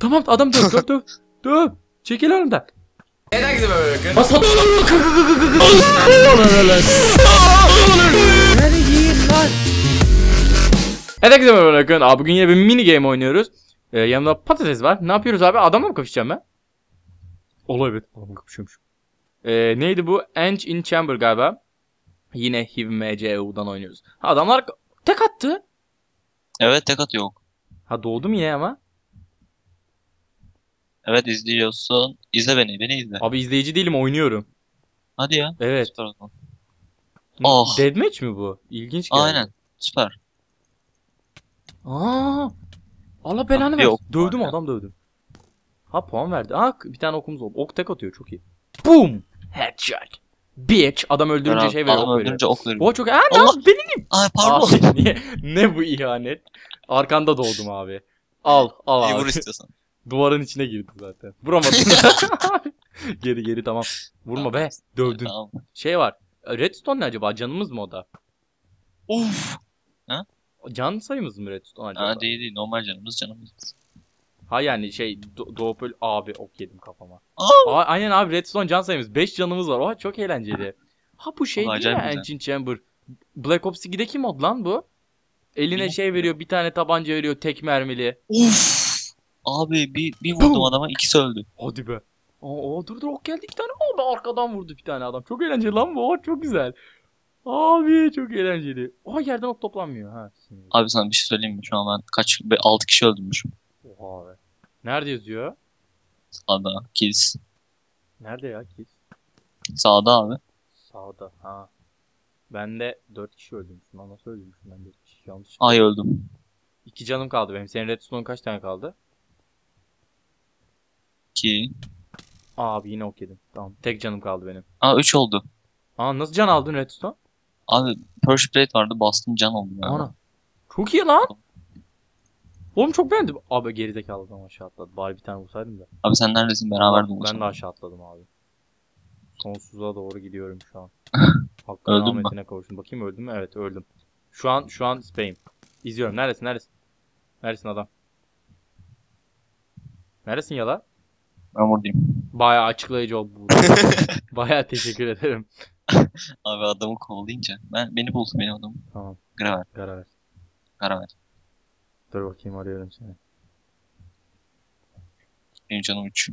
Tamam adam döv döv döv. Döv. Çekil önümden. Neden gidip böyle gün? Bas Herkese merhaba bakın. Abi bugün yine bir mini game oynuyoruz. Ee, yanımda patates var. Ne yapıyoruz abi? Adamla mı kapışacağım ben? Ola evet. Adamla kapışıyormuş. Ee, neydi bu? Ant in Chamber galiba. Yine HivMCU'dan oynuyoruz. Ha, adamlar tek attı. Evet tek at yok. Ha doğdum yine ama. Evet izliyorsun. İzle beni. Beni izle. Abi izleyici değilim oynuyorum. Hadi ya. Evet. Süper o zaman. Oh. Deathmatch mi bu? İlginç geldi. Aynen. Süper. Aa! Allah belanı versin. ok var Dövdüm adam dövdüm. Ha puan verdi. Aa bir tane okumuz oldu. Ok tek atıyor çok iyi. Boom! Headshot. Bitch. Adam öldürünce şey veriyor. Adam ok öldürünce ok veriyor. O çok... Aa ne Allah! benim. Ay pardon. Niye- ne bu ihanet? Arkanda doğdum abi. Al al İyi abi. vur istiyorsan. Duvarın içine girdi zaten. Vuramadım. geri geri tamam. Vurma be. Dövdün. Tamam. Şey var. Redstone ne acaba? Canımız mı o da? Uf. Can sayımız mı Redstone acaba? Ha, değil değil. Normal canımız canımız. Ha yani şey do- doğup öl- abi ok yedim kafama. Aa! Aa, aynen abi Redstone can sayımız 5 canımız var. Oha çok eğlenceli. Ha bu şey Vallahi değil mi. Ancient Chamber? Black Ops 2'deki mod lan bu. Eline Bilmiyorum. şey veriyor bir tane tabanca veriyor tek mermili. Uf. Abi bir, bir vurdum adama ikisi öldü. Hadi be. Aa, aa, dur dur ok geldi iki tane. Aa ben arkadan vurdu bir tane adam. Çok eğlenceli lan bu. Aa, çok güzel. Abi çok eğlenceli. Oha yerden ok toplanmıyor. Ha. Abi sana bir şey söyleyeyim mi? Şu an ben kaç? 6 kişi öldürmüşüm. Oha be. Nerede yazıyor? Sağda. Kills. Nerede ya kill? Sağda abi. Sağda. Ha. Ben de 4 kişi öldürmüşüm. Lan nasıl öldürmüşüm ben 4 kişi? Yanlış. Ay öldüm. 2 canım kaldı benim. Senin redstone kaç tane kaldı? 2. Abi yine ok yedim. Tamam. Tek canım kaldı benim. Aa 3 oldu. Aa nasıl can aldın redstone? Abi Perch Plate vardı bastım can oldu. ya. Ana. Çok iyi lan. Oğlum çok beğendim. Abi gerizekalı adam aşağı atladı. Bari bir tane vursaydım da. Abi sen neredesin? Beraber de Ben de aşağı atladım abi. Sonsuza doğru gidiyorum şu an. Hakkın Öldün mü? rahmetine kavuştum. Bakayım öldüm mü? Evet öldüm. Şu an şu an speyim. İzliyorum. Neredesin? Neredesin? Neredesin adam? Neredesin yala? Ben buradayım. Bayağı açıklayıcı oldu bu. Bayağı teşekkür ederim. Abi adamı kovalayınca. Ben, beni bul benim adamı. Tamam. Graver. Karar ver. Graver. Dur bakayım arıyorum seni. Benim canım 3.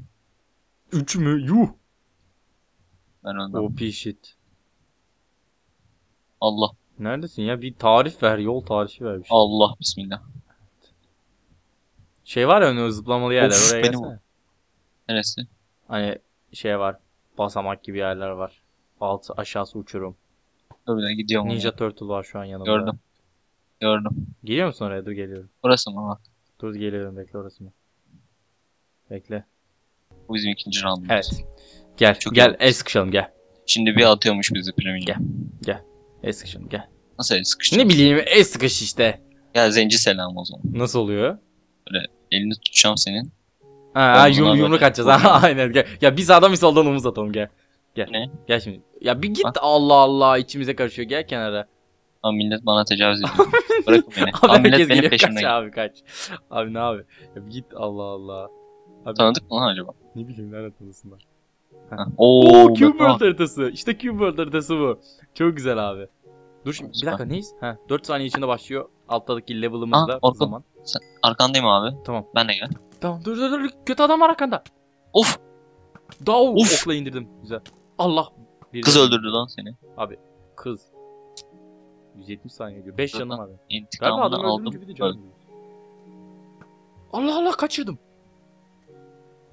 3 mü? Yuh. Ben öldüm. OP shit. Allah. Neredesin ya? Bir tarif ver. Yol tarifi ver bir şey. Allah. Bismillah. Şey var ya önü zıplamalı yerler. Of, Oraya benim gelsene. Neresi? Hani şey var. Basamak gibi yerler var. Altı aşağısı uçurum. Öyle gidiyorum. Ninja Ninja. Turtle var şu an yanımda. Gördüm. Gördüm. Geliyor musun oraya? Dur geliyorum. Burası mı? Bak. Dur geliyorum bekle orası mı? Bekle. Bu bizim ikinci roundumuz. Evet. Gel Çok gel el sıkışalım gel. Şimdi bir atıyormuş bizi premium. Gel. El sıkışalım gel. Nasıl el sıkıştı? Ne bileyim el sıkış işte. Ya zenci selam o zaman. Nasıl oluyor? Elini tutacağım senin. Ha, yum, yumruk atacağız. Ha, aynen gel. Ya bir sağdan bir soldan omuz atalım gel. Gel. Ne? Gel şimdi. Ya bir git Bak. Allah Allah içimize karışıyor gel kenara. Ama millet bana tecavüz ediyor. Bırakın beni. Abi Ama millet benim geliyor kaç peşimden. abi kaç. Abi ne abi? Ya bir git Allah Allah. Abi Tanıdık mı lan acaba? ne bileyim nerede tanısınlar. Oo, Oo Cube World haritası. İşte Cube World haritası bu. Çok güzel abi. Dur şimdi bir dakika neyiz? Ha 4 saniye içinde başlıyor. Alttaki level'ımız Aa, o Orkun. zaman. sen- arkandayım abi. Tamam. Ben de gel. Tamam dur dur dur. Kötü adam var arkanda. Of! Daha Of! okla indirdim. Güzel. Allah. Bir Kız de- öldürdü lan seni. Kız. 170 saniye diyor. 5 Dur canım abi. İntikamını adam aldım. de canım. Allah Allah kaçırdım.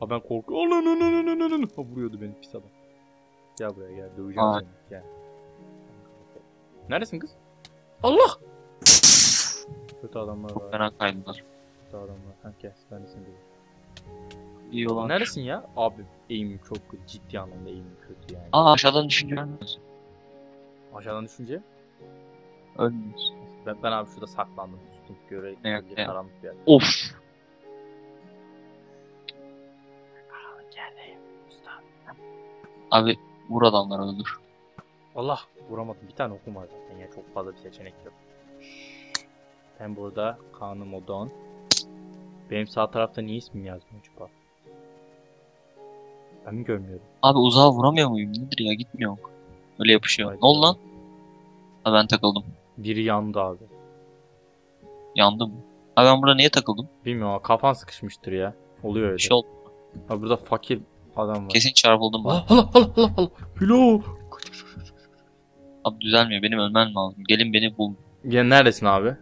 Ha ben korkuyorum. Allah no no no. Ha vuruyordu beni pis adam. Gel buraya gel döveceğim Aa. seni. Gel. Neredesin kız? Allah! Kötü adamlar Çok var. fena kaydılar. Kötü adamlar. Ha gel ben de seni döveyim. İyi olan. Neredesin ya? Abi eğimim çok kötü. Ciddi anlamda eğimim kötü yani. Aa aşağıdan düşünce ölmüyorsun. Aşağıdan düşünce Ölmüyorsun. ben, ben abi şurada saklandım. Sustum. Göre, Evet, evet. karanlık bir yer. Of. Karanlık yerdeyim. Usta. Abi vur adamları öldür. Allah vuramadım. Bir tane okum var zaten ya. Çok fazla bir seçenek yok. Ben burada kanım odon. Benim sağ tarafta niye ismim yazmıyor acaba? Ben mi görmüyorum? Abi uzağa vuramıyor muyum? Nedir ya gitmiyor. Öyle yapışıyor. Hayda. Ne oldu lan? Ha ben takıldım. Biri yandı abi. Yandım. Ha ben burada niye takıldım? Bilmiyorum kafan sıkışmıştır ya. Oluyor öyle. Bir şey oldu. Ha burada fakir adam var. Kesin çarpıldım ben. Allah Allah Allah Allah Allah. Hilo. Abi düzelmiyor. Benim ölmem lazım. Gelin beni bul. Ya neredesin abi?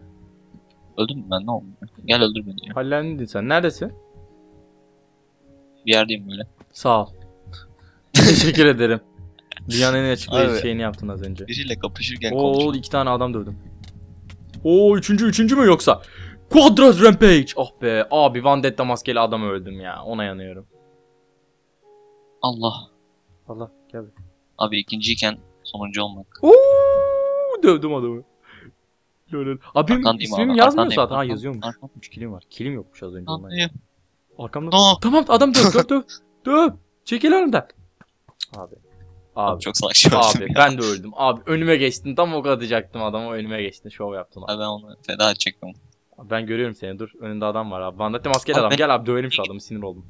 Öldüm mü ben ne oldu? Gel öldür beni ya. Hallendin sen. Neredesin? Bir yerdeyim böyle. Sağ ol. Teşekkür ederim. Dünyanın en açıklayıcı Abi. şeyini yaptın az önce. Biriyle kapışırken Oo konuşuyorum. iki tane adam dövdüm. Oo üçüncü üçüncü mü yoksa? Quadras Rampage. Oh be abi Vendetta maskeli adamı öldüm ya. Ona yanıyorum. Allah. Allah gel. Abi ikinciyken sonuncu olmak. Oo dövdüm adamı. Lol, lol. Abi benim Arkandayım ismim abi, yazmıyor arkandayım, zaten. Ha yazıyormuş. arkandayım. 3 kilim var. Kilim yokmuş az önce. ondan. Anlayayım. Arkamda. No. Tamam adam döv döv döv. döv. Çekil önümden. Abi. Abi Abi. çok salak şey Abi ya. ben de öldüm. Abi önüme geçtin. Tam ok atacaktım adama önüme geçtin. Şov yaptın abi. Abi ben onu feda edecektim. Ben görüyorum seni dur. Önünde adam var abi. Vandette maskeli Abi adam. ben- Gel abi dövelim şu adamı sinir oldum.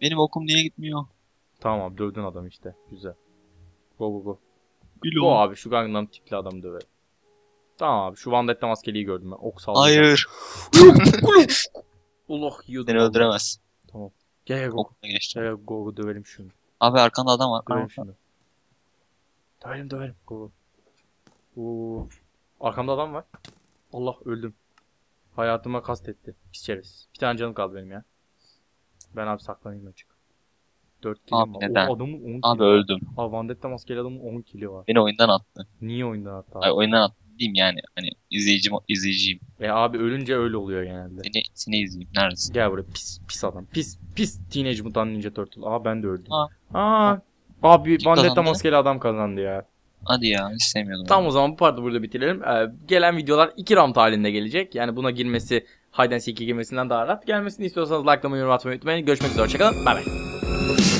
Benim okum niye gitmiyor? Tamam abi dövdün adamı işte. Güzel. Go go go. Bilo. Go abi şu Gangnam tipli adamı dövelim. Tamam abi şu Vandette maskeliyi gördüm ben. Ok sallayacağım. Hayır. Allah yiyordum. Seni öldüremez. Gel gel go. Okuna geçti. Gel gel go go dövelim şunu. Abi arkanda adam var. Dövelim şunu. Dövelim dövelim. Go go. Oo. Arkamda adam var. Allah öldüm. Hayatıma kastetti. Pis şerefsiz. Bir tane canım kaldı benim ya. Ben abi saklanayım açık. 4 kilim Abi var. neden? O adamın 10 kili Abi var. öldüm. Abi Vandetta maskeli adamın 10 kili var. Beni oyundan attı. Niye oyundan hatta? Ay oyundan attı diyeyim yani. Hani izleyicim izleyiciyim. E abi ölünce öyle oluyor genelde. Seni, seni izleyeyim. Neredesin? Gel buraya pis pis adam. Pis pis Teenage Mutant Ninja Turtle. Aa ben de öldüm. Aa. Aa. Abi Kim Vandetta kazandı? maskeli adam kazandı ya. Hadi ya istemiyordum. Tamam o zaman bu partı burada bitirelim. Ee, gelen videolar 2 round halinde gelecek. Yani buna girmesi and Seek'e girmesinden daha rahat. Gelmesini istiyorsanız likelamayı, yorum atmayı unutmayın. Görüşmek üzere. Hoşçakalın. Bay bay. Thank you.